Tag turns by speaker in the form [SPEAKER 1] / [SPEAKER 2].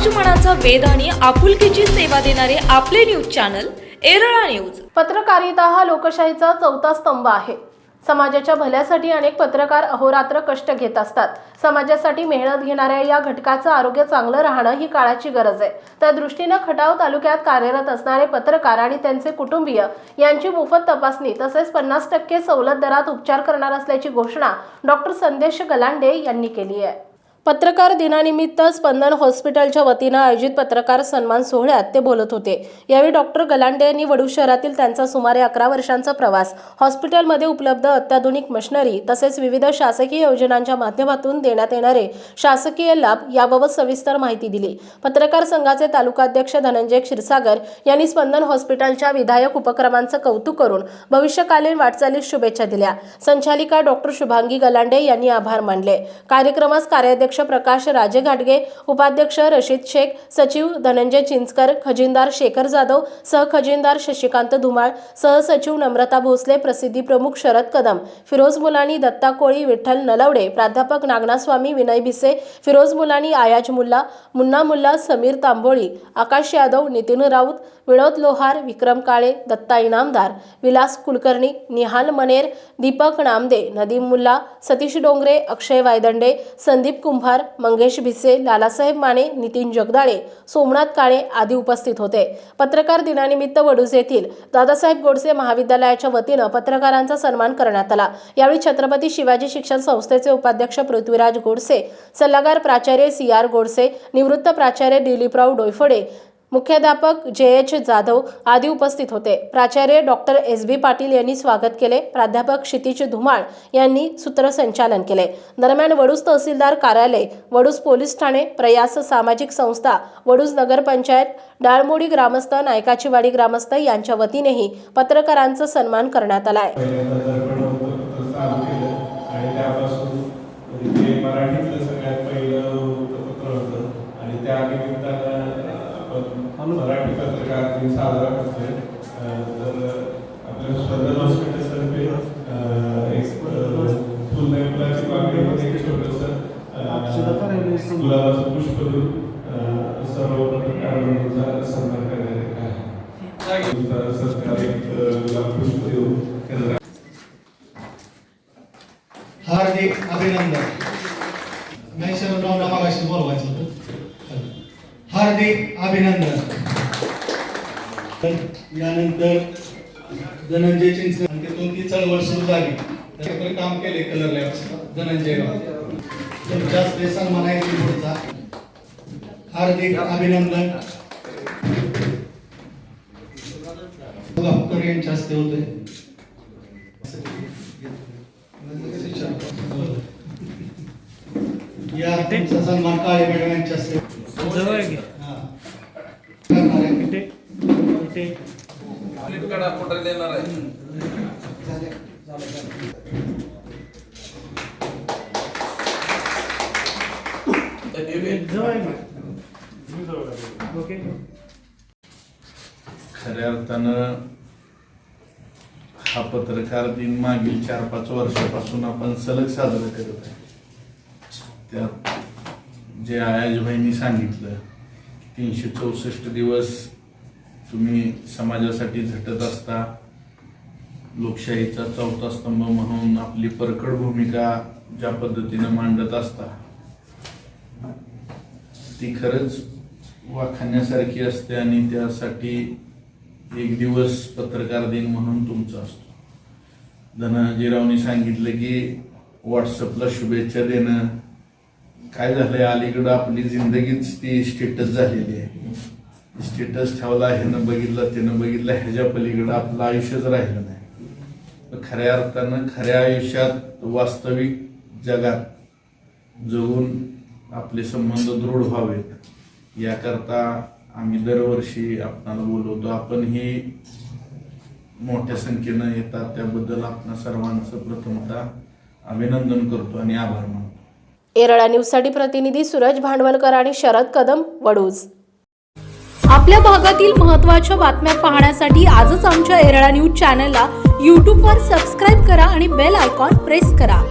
[SPEAKER 1] समाज मनाचा आणि आपुलकीची सेवा देणारे आपले न्यूज चॅनल एरळा न्यूज.
[SPEAKER 2] पत्रकारिता हा लोकशाहीचा चौथा स्तंभ आहे. समाजाच्या भल्यासाठी अनेक पत्रकार अहोरात्र कष्ट घेत असतात. समाजासाठी मेहनत घेणाऱ्या या घटकाचं आरोग्य चांगलं राहणं ही काळाची गरज आहे. त्या दृष्टीनं खटाव तालुक्यात कार्यरत असणारे पत्रकार आणि त्यांचे कुटुंबीय यांची मोफत तपासणी तसेच पन्नास टक्के सवलत दरात उपचार करणार असल्याची घोषणा डॉक्टर संदेश गलांडे यांनी केली आहे. पत्रकार दिनानिमित्त स्पंदन हॉस्पिटलच्या वतीनं आयोजित पत्रकार सन्मान सोहळ्यात ते बोलत होते. यावेळी डॉक्टर गलांडे यांनी वडू शहरातील त्यांचा सुमारे अकरा वर्षांचा प्रवास हॉस्पिटलमध्ये उपलब्ध अत्याधुनिक मशिनरी तसेच विविध शासकीय योजनांच्या माध्यमातून देण्यात येणारे शासकीय लाभ याबाबत सविस्तर माहिती दिली. पत्रकार संघाचे तालुकाध्यक्ष धनंजय क्षीरसागर यांनी स्पंदन हॉस्पिटलच्या विधायक उपक्रमांचं कौतुक करून भविष्यकालीन वाटचालीस शुभेच्छा दिल्या. संचालिका डॉक्टर शुभांगी गलांडे यांनी आभार मानले. कार्यक्रमास कार्याध्यक्ष प्रकाश राजे घाटगे उपाध्यक्ष रशीद शेख सचिव धनंजय चिंचकर खजिनदार शेखर जाधव सहखजिनदार शशिकांत धुमाळ सहसचिव नम्रता भोसले प्रसिद्धी प्रमुख शरद कदम फिरोज मुलानी दत्ता कोळी विठ्ठल नलवडे प्राध्यापक नागनास्वामी विनय भिसे फिरोज मुलानी आयाज मुल्ला मुन्ना मुल्ला समीर तांबोळी आकाश यादव नितीन राऊत विनोद लोहार विक्रम काळे दत्ता इनामदार विलास कुलकर्णी निहाल मनेर दीपक नामदे नदीम मुल्ला सतीश डोंगरे अक्षय वायदंडे संदीप कुंभार मंगेश भिसे लालासाहेब माने नितीन जगदाळे सोमनाथ काळे आदी उपस्थित होते. पत्रकार दिनानिमित्त वडूज येथील दादासाहेब गोडसे महाविद्यालयाच्या वतीनं पत्रकारांचा सन्मान करण्यात आला. यावेळी छत्रपती शिवाजी शिक्षण संस्थेचे उपाध्यक्ष पृथ्वीराज गोडसे सल्लागार प्राचार्य सी आर गोडसे निवृत्त प्राचार्य दिलीपराव डोयफोडे मुख्याध्यापक जे एच जाधव आदी उपस्थित होते. प्राचार्य डॉक्टर एस बी पाटील यांनी स्वागत केले. प्राध्यापक क्षितिज धुमाळ यांनी सूत्रसंचालन केले. दरम्यान वडूज तहसीलदार कार्यालय वडूज पोलीस ठाणे प्रयास सामाजिक संस्था वडूज नगरपंचायत डाळमोडी ग्रामस्थ नायकाचीवाडी ग्रामस्थ यांच्या वतीनेही पत्रकारांचा सन्मान करण्यात आला आहे
[SPEAKER 3] मराठी पत्रकार दिन साजरा करतोय. अं, तर आपल्या स्पंदन हॉस्पिटलतर्फे एक फुलदाई फुलाची बागडीमध्ये एक छोटंसं गुलाबाचं पुष्प देऊन अं, सर्व पत्रकारांचा सन्मान करण्यात येत आहे. सरकार एक गुलाब पुष्प देऊन केलं
[SPEAKER 4] हार्दिक अभिनंदन. नाही शरदरावला मागाशी बोलवायचं. हार्दिक अभिनंदन. यानंतर धनंजय चिंचकर आणि ती चळवळ सुरू झाली. त्याच्याकडे काम केले कलर लॅब धनंजय तुमच्या सन्मान आहे पुढचा? हार्दिक अभिनंदन. गावकर यांच्या हस्ते होते या तुमचा सन्मान काळे मॅडम यांच्या हस्ते हा. करणार आहे.
[SPEAKER 5] खऱ्या अर्थानं हा पत्रकार दिन मागील चार पाच वर्षापासून आपण सलग साजरा करत आहे त्यात जे आयाजभाईंनी सांगितलं तीनशे चौसष्ट दिवस तुम्ही समाजासाठी झटत असता लोकशाहीचा चौथा स्तंभ म्हणून आपली परकड भूमिका ज्या पद्धतीनं मांडत असता ती खरंच वाखाण्यासारखी असते आणि त्यासाठी एक दिवस पत्रकार दिन म्हणून तुमचा असतो. धनाजीरावनी सांगितलं की व्हॉट्सअपला शुभेच्छा देणं काय झालंय? अलीकडं आपली जिंदगीच ती स्टेटस झालेली आहे. स्टेटस ठेवला ह्यानं बघितलं त्यानं बघितलं ह्याच्या पलीकडं आपलं आयुष्यच राहिलं नाही. खऱ्या अर्थानं खऱ्या आयुष्यात वास्तविक जगात जगून आपले संबंध दृढ व्हावेत. याकरता आम्ही दरवर्षी आपणाला बोलवतो आपण ही मोठ्या संख्येनं येतात. त्याबद्दल आपण सर्वांचं प्रथमतः अभिनंदन करतो आणि आभार मानतो.
[SPEAKER 2] एरळा न्यूजसाठी प्रतिनिधी सूरज भांडवलकर आणि शरद कदम वडूज. आपल्या भागातील महत्त्वाच्या बातम्या पाहण्यासाठी आजच आमच्या एरळा न्यूज चॅनलला यूट्यूबवर सबस्क्राईब करा आणि बेल आयकॉन प्रेस करा.